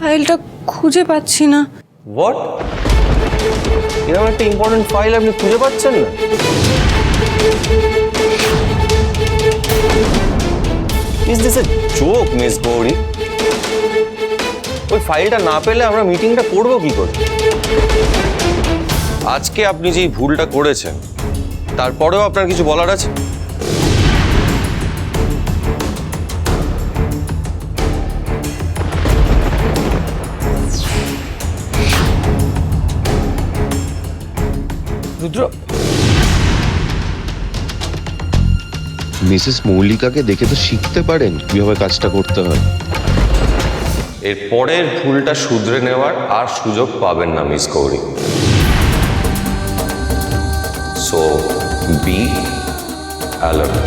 ফাইলটা খুঁজে পাচ্ছি না। হোয়াট এরকম একটা ইম্পর্টেন্ট ফাইল আপনি খুঁজে পাচ্ছেন না? Is this a joke miss Gauri ওই ফাইলটা না পেলে আমরা মিটিংটা করব কি করে? আজকে আপনি যেই ভুলটা করেছেন, তারপরেও আপনার কিছু বলার আছে? রুদ্র। মিসেস মৌলিকাকে দেখে তো শিখতে পারেন কীভাবে কাজটা করতে হয়। এর পরের ভুলটা শুধরে নেওয়ার আর সুযোগ পাবেন না miss Gauri so be alert